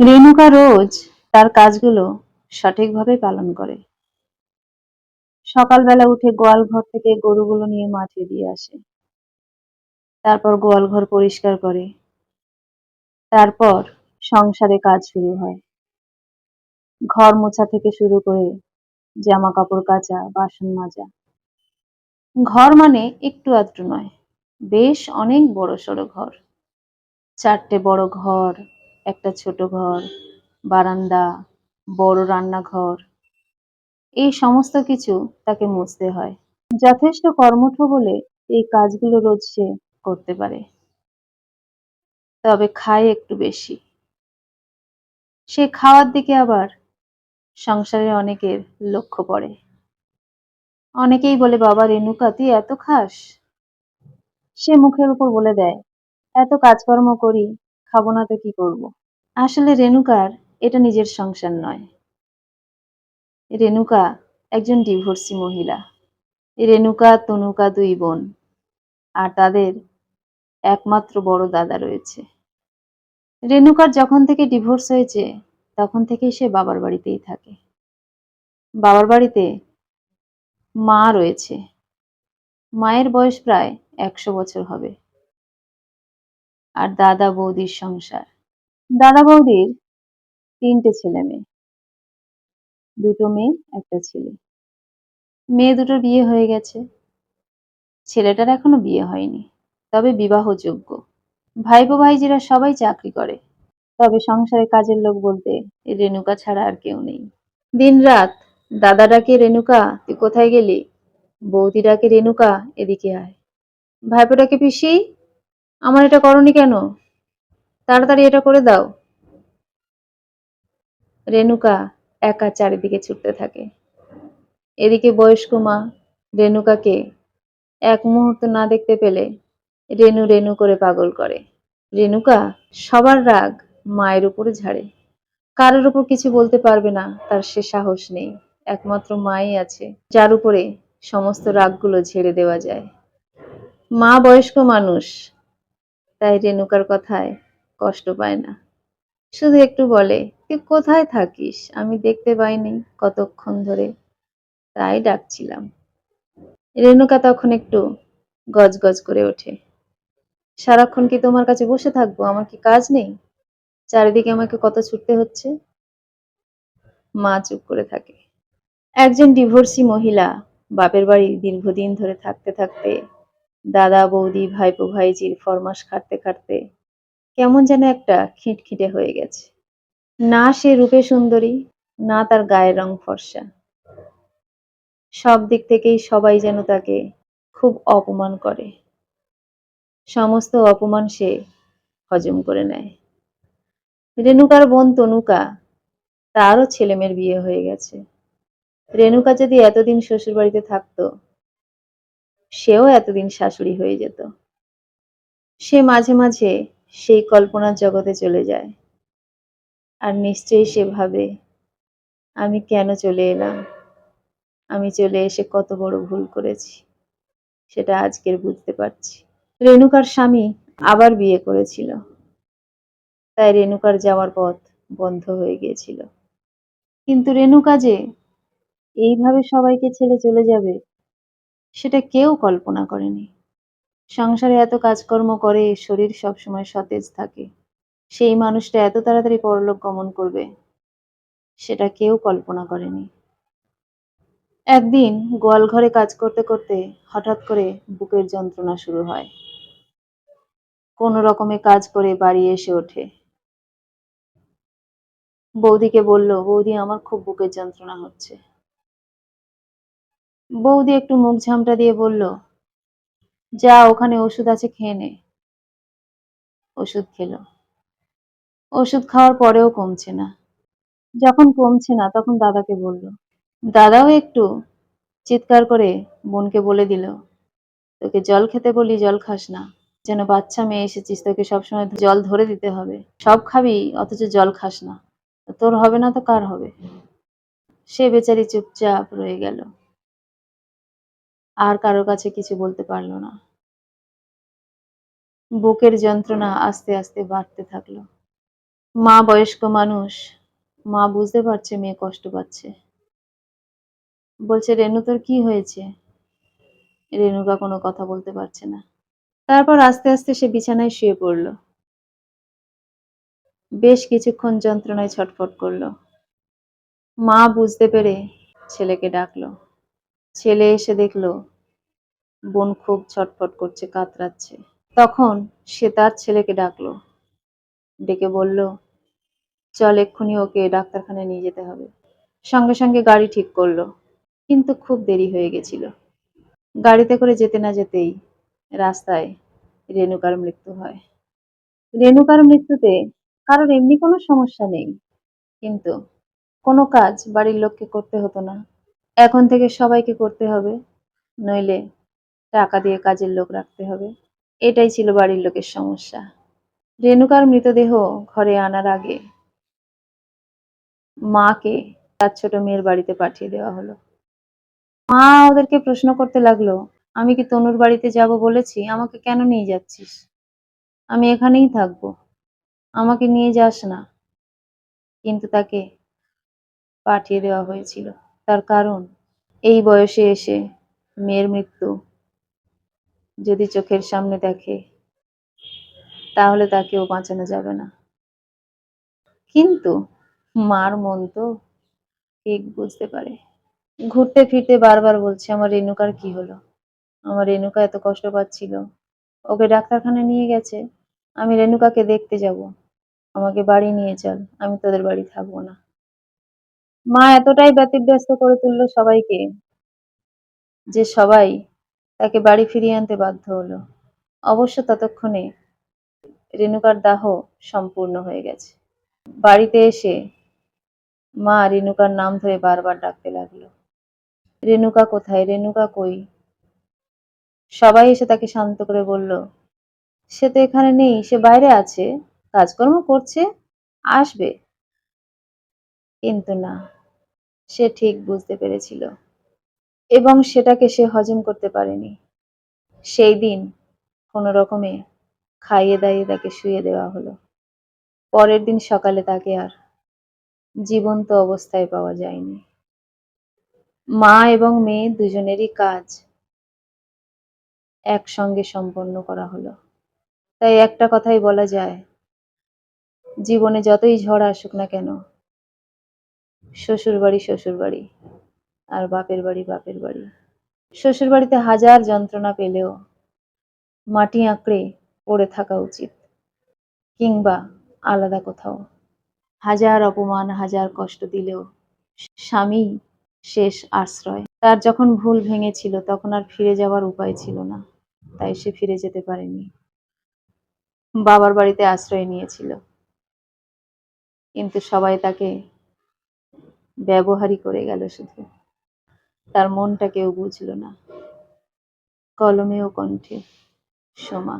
রেণুকা রোজ তার কাজগুলো সঠিকভাবে পালন করে। সকালবেলা উঠে গোয়াল ঘর থেকে গরুগুলো নিয়ে মাঠে দিয়ে আসে। তারপর গোয়াল ঘর পরিষ্কার করে। তারপর সংসারে কাজ শুরু হয়। ঘর মোছা থেকে শুরু করে জামা কাপড় কাচা, বাসন মাজা। ঘর মানে একটু আধটু নয়, বেশ অনেক বড় সড়ো ঘর। চারটে বড় ঘর একটা ছোট ঘর, বারান্দা, বড় রান্নাঘর। এই সমস্ত কিছু তাকে মুছতে হয়। যথেষ্ট কর্মঠ বলে এই কাজগুলো রোজ সে করতে পারে। তবে খায় একটু বেশি। সে খাওয়ার দিকে আবার সংসারে অনেকের লক্ষ্য পড়ে। অনেকেই বলে, বাবা, রেণুকা, তুই এত খাস? সে মুখের উপর বলে দেয়, এত কাজকর্ম করি খাব না তো কি করব। আসলে রেণুকার, এটা নিজের সংসার নয়। রেণুকা একজন ডিভোর্সি মহিলা। রেণুকা, তনুকা দুই বোন। আর তাদের একমাত্র বড় দাদা রয়েছে। রেণুকার যখন থেকে ডিভোর্স হয়েছে, তখন থেকেই সে বাবার বাড়িতেই থাকে। বাবার বাড়িতে মা রয়েছে। মায়ের বয়স প্রায় একশো বছর হবে। আর দাদা বৌদির সংসার। দাদা বৌদির? তিনটে ছেলে মেয়ে। দুটো মেয়ে একটা ছেলে। মেয়ে দুটোর বিয়ে হয়ে গেছে। ছেলেটার এখনও বিয়ে হয়নি। তবে বিবাহযোগ্য। ভাইপো ভাইজিরা সবাই চাকরি করে। তবে সংসারে কাজের লোক বলতে রেণুকা ছাড়া আর কেউ নেই। দিনরাত দাদা ডাকে রেণুকা তুই কোথায় গেলি? বৌদি ডাকে রেণুকা এদিকে আয়। ভাইপো ডাকে পিসি আমার এটা করনি কেন? তাড়াতাড়ি এটা করে দাও। রেণুকা একা চারিদিকে ছুটতে থাকে। এদিকে বয়স্ক মা রেণুকাকে এক মুহূর্ত না দেখতে পেলে রেণু রেণু করে পাগল করে। রেণুকা সবার রাগ মায়ের উপরে ঝাড়ে। কারোর উপর কিছু বলতে পারবে না, তার সে সাহস নেই। একমাত্র মাই আছে, যার উপরে সমস্ত রাগগুলো ঝেড়ে দেওয়া যায়। মা বয়স্ক মানুষ তাই রেণুকার কথায় কষ্ট পায় না। শুধু একটু বলে, তুই কোথায় থাকিস? আমি দেখতে পাইনি কতক্ষণ ধরে। তাই ডাকছিলাম। রেণুকা তখন একটু গজগজ করে ওঠে। সারাক্ষণ কি তোমার কাছে বসে থাকব? আমার কি কাজ নেই? চারিদিকে আমাকে কত ছুটতে হচ্ছে? মা চুপ করে থাকে। একজন ডিভোর্সি মহিলা বাপের বাড়ি দীর্ঘদিন ধরে থাকতে থাকতে দাদা, বৌদি, ভাইপো, ভাইজির ফরমাস খাটতে খাটতে কেমন যেন একটা খিটখিটে হয়ে গেছে। না সে রূপে সুন্দরী, না তার গায়ের রং ফর্সা। সব দিক থেকেই সবাই যেন তাকে খুব অপমান করে। সমস্ত অপমান সে হজম করে নেয়। রেণুকার বোন তনুকা, তারও ছেলেমেয়ের বিয়ে হয়ে গেছে। রেণুকা যদি এতদিন শ্বশুর বাড়িতে থাকতো সেও এতদিন শাশুড়ি হয়ে যেত। সে মাঝে মাঝে সেই কল্পনার জগতে চলে যায়। আর নিশ্চয়ই সে ভাবে, আমি কেন চলে এলাম? আমি চলে এসে কত বড় ভুল করেছি। সেটা আজকের বুঝতে পারছি। রেণুকার স্বামী আবার বিয়ে করেছিল। তাই রেণুকার যাওয়ার পথ বন্ধ হয়ে গিয়েছিল। কিন্তু রেণুকা যে, এইভাবে সবাইকে ছেড়ে চলে যাবে সেটা কেউ কল্পনা করেনি। সংসারে এত কাজকর্ম করে, শরীর সবসময় সতেজ থাকে। সেই মানুষটা এত তাড়াতাড়ি পরলোক গমন করবে, সেটা কেউ কল্পনা করেনি। একদিন গোয়াল ঘরে কাজ করতে করতে হঠাৎ করে বুকের যন্ত্রণা শুরু হয়। কোনো রকমে কাজ করে বাড়ি এসে ওঠে। বৌদিকে বলল, বৌদি, আমার খুব বুকের যন্ত্রণা হচ্ছে। বৌদি একটু মুখ ঝামটা দিয়ে বলল, যা, ওখানে ওষুধ আছে, খেয়ে নে। ওষুধ খেলো। ওষুধ খাওয়ার পরেও কমছে না। যখন কমছে না, তখন দাদাকে বলল, দাদাও একটু চিৎকার করে বোনকে বলে দিল, তোকে জল খেতে বলি, জল খাস না। যেন বাচ্চা মেয়ে এসেছিস, তোকে সবসময় জল ধরে দিতে হবে। সব খাবি, অথচ জল খাস না। তোর হবে না তো কার হবে? সে বেচারি চুপচাপ রয়ে গেল। আর কারও কাছে কিছু বলতে পারল না। বুকের যন্ত্রণা আস্তে আস্তে বাড়তে থাকল। মা বয়স্ক মানুষ, মা বুঝতে পারছে মেয়ে কষ্ট পাচ্ছে। বলছে, রেনু, তোর কি হয়েছে? রেনুকা কোনো কথা বলতে পারছে না। তারপর আস্তে আস্তে সে বিছানায় শুয়ে পড়ল। বেশ কিছুক্ষণ যন্ত্রণায় ছটফট করল। মা বুঝতে পেরে ছেলেকে ডাকলো। ছেলে এসে দেখল বোন খুব ছটফট করছে, কাতরাচ্ছে। তখন সে তার ছেলেকে ডাকলো। ডেকে বলল, চল, এক্ষুনি ওকে ডাক্তারখানায় নিয়ে যেতে হবে। সঙ্গে সঙ্গে গাড়ি ঠিক করল, কিন্তু খুব দেরি হয়ে গেছিল। গাড়িতে করে যেতে না যেতেই রাস্তায় রেণুকার মৃত্যু হয়। রেণুকার মৃত্যুতে কারোর এমনি কোনো সমস্যা নেই, কিন্তু কোনো কাজ বাড়ির লোককে করতে হতো না। এখন থেকে সবাইকে করতে হবে, নইলে টাকা দিয়ে কাজের লোক রাখতে হবে। এটাই ছিল বাড়ির লোকের সমস্যা। রেণুকার মৃতদেহ ঘরে আনার আগে মাকে তার ছোট মেয়ের বাড়িতে পাঠিয়ে দেওয়া হলো। মা ওদেরকে প্রশ্ন করতে লাগল, আমি কি তনুর বাড়িতে যাব বলেছি? আমাকে কেন নিয়ে যাচ্ছিস? আমি এখানেই থাকব। আমাকে নিয়ে যাস না। কিন্তু তাকে পাঠিয়ে দেওয়া হয়েছিল। তার কারণ, এই বয়সে এসে মেয়ের মৃত্যু যদি চোখের সামনে দেখে, তাহলে তাকেও বাঁচানো যাবে না। কিন্তু মার মন তো ঠিক বুঝতে পারে। ঘুরতে ফিরতে বারবার বলছে, আমার রেণুকার কি হলো? আমার রেণুকা এত কষ্ট পাচ্ছিল। ওকে ডাক্তারখানায় নিয়ে গেছে। আমি রেণুকাকে দেখতে যাব। আমাকে বাড়ি নিয়ে চল। আমি তোদের বাড়ি থাকব না। মা এতটাই ব্যতিব্যস্ত করে তুললো সবাইকে যে সবাই তাকে বাড়ি ফিরিয়ে আনতে বাধ্য হলো। অবশ্য ততক্ষণে রেণুকার দাহ সম্পূর্ণ হয়ে গেছে। বাড়িতে এসে মা রেণুকার নাম ধরে বারবার ডাকতে লাগল। রেণুকা কোথায়? রেণুকা কই? সবাই এসে তাকে শান্ত করে বলল, সে তো এখানে নেই, সে বাইরে আছে, কাজকর্ম করছে, আসবে। কিন্তু না, সে ঠিক বুঝতে পেরেছিল। এবং সেটাকে সে হজম করতে পারেনি। সেই দিন কোনো রকমে খাইয়ে দাইয়ে তাকে শুয়ে দেওয়া হলো। পরের দিন সকালে তাকে আর জীবন্ত অবস্থায় পাওয়া যায়নি। মা এবং মেয়ে দুজনেরই কাজ একসঙ্গে সম্পন্ন করা হলো। তাই একটা কথাই বলা যায়, জীবনে যতই ঝড় আসুক না কেন শ্বশুর বাড়ি শ্বশুর বাড়ি আর বাপের বাড়ি বাপের বাড়ি। শ্বশুর বাড়িতে হাজার যন্ত্রণা পেলেও মাটি আঁকড়ে পড়ে থাকা উচিত, কিংবা আলাদা কোথাও। হাজার অপমান, হাজার কষ্ট দিলেও স্বামী শেষ আশ্রয়। তার যখন ভুল ভেঙেছিল, তখন আর ফিরে যাওয়ার উপায় ছিল না, তাই সে ফিরে যেতে পারেনি। বাবার বাড়িতে আশ্রয় নিয়েছিল। কিন্তু সবাই তাকে ব্যবহারই করে গেল শুধু। তার মনটা কেউ বুঝলো না। কলমে ও কণ্ঠে সোমা।